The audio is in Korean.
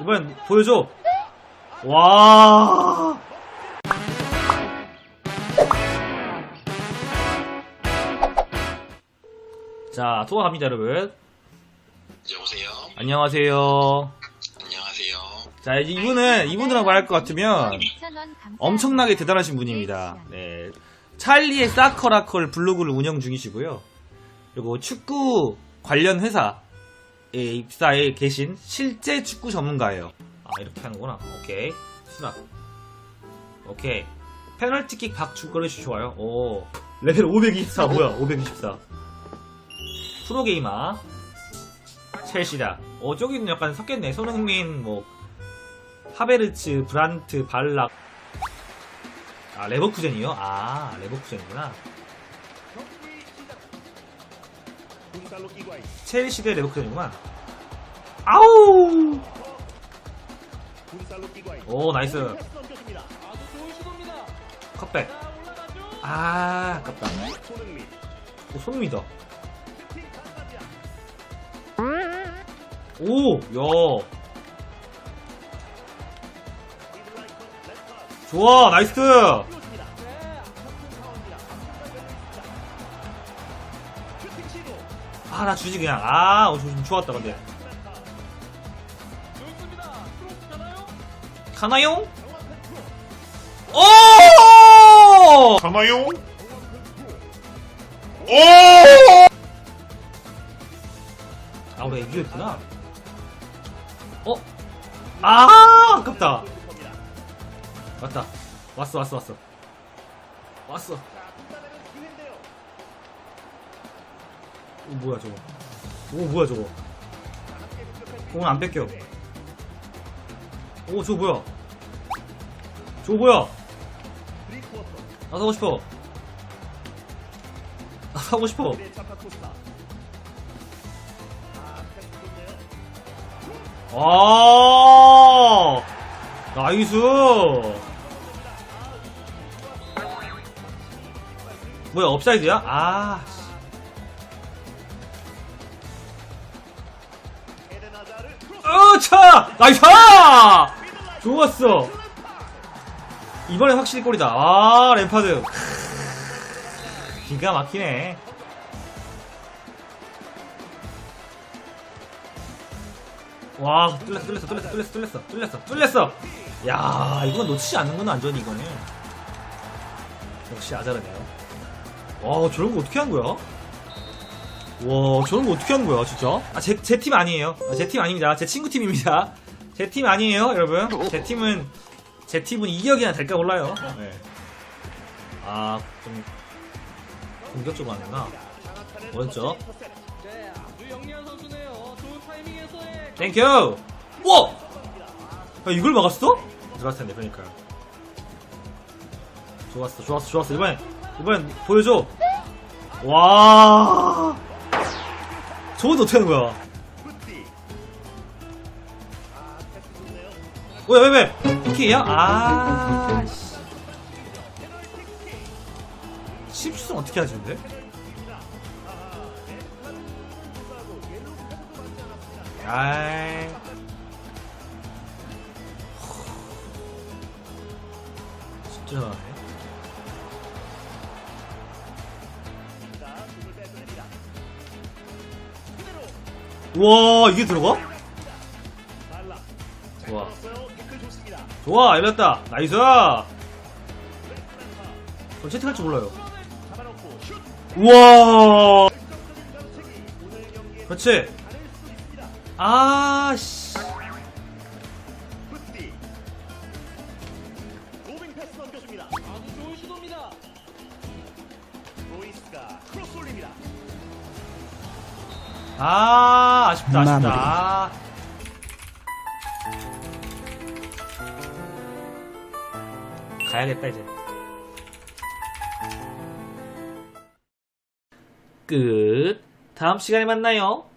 이번엔 보여줘. 와. 자, 투어 갑니다, 여러분. 여보세요. 안녕하세요. 안녕하세요. 자, 이제 이분은, 이분이라고 말할 것 같으면 엄청나게 대단하신 분입니다. 네. 찰리의 사커라컬 블로그를 운영 중이시고요. 그리고 축구 관련 회사에 입사해 계신 실제 축구 전문가예요. 아, 이렇게 하는구나. 오케이. 수납. 오케이. 페널티킥 박축거리시 좋아요. 오. 레벨 524, 뭐야, 524. 프로게이머. 첼시다. 어, 저기는 약간 섞였네. 손흥민, 뭐, 하베르츠, 브란트, 발락. 아, 레버쿠젠이요? 아, 레버쿠젠이구나. 첼시 대 레버쿠젠이구나. 아우! 오, 나이스. 컵백. 아, 아깝다. 오, 손흥민이다. 오, 야. 좋아, 나이스! 아, 나 주지, 그냥. 아, 어, 좀 좋았다, 근데. 가나요? 오! 가나요? 아, 우리가 이겼구나. 어? 아, 아깝다. 왔다. 왔어, 왔어, 왔어. 왔어. 오, 뭐야, 저거. 오, 뭐야, 저거. 공은 안 뺏겨. 오, 저거 뭐야. 저거 뭐야. 나 사고 싶어. 나 사고 싶어. 아 나이스 뭐야 업사이드야? 아 씨. 으차! 나이스! 좋았어. 이번에 확실히 골이다. 아 램파드. 기가 막히네. 와 뚫렸어 뚫렸어 뚫렸어 뚫렸어 뚫렸어 뚫렸어 야 이건 놓치지 않는구나 완전히 이거는 역시 아자르네요. 와 저런 거 어떻게 한 거야 와 저런 거 어떻게 한 거야 진짜 아제 제 팀 아니에요 제팀 아닙니다 제 친구 팀입니다 제 팀 아니에요 여러분 제 팀은 제 팀은 이격이나 될까 몰라요 네. 아좀 공격적으로 하는구나 타이밍에서의 땡큐! 와! 야, 이걸 막았어? 들어갔을 텐데, 그러니까. 좋았어, 좋았어, 좋았어. 이번엔, 이번엔 보여줘. 와! 저것도 어떻게 하는 거야? 왜, 왜, 왜? PK야? 아, 씨. 10슛은 어떻게 하지, 근데? 아이. 진짜 잘하네. 우와, 이게 들어가? 좋아. 좋아, 이겼다. 나이스! 저 채팅할 줄 몰라요. 우와! 그렇지. 아, 씨. 아, 아쉽다, 아쉽다. 아. 가야겠다, 이제. 끝. 다음 시간에 만나요.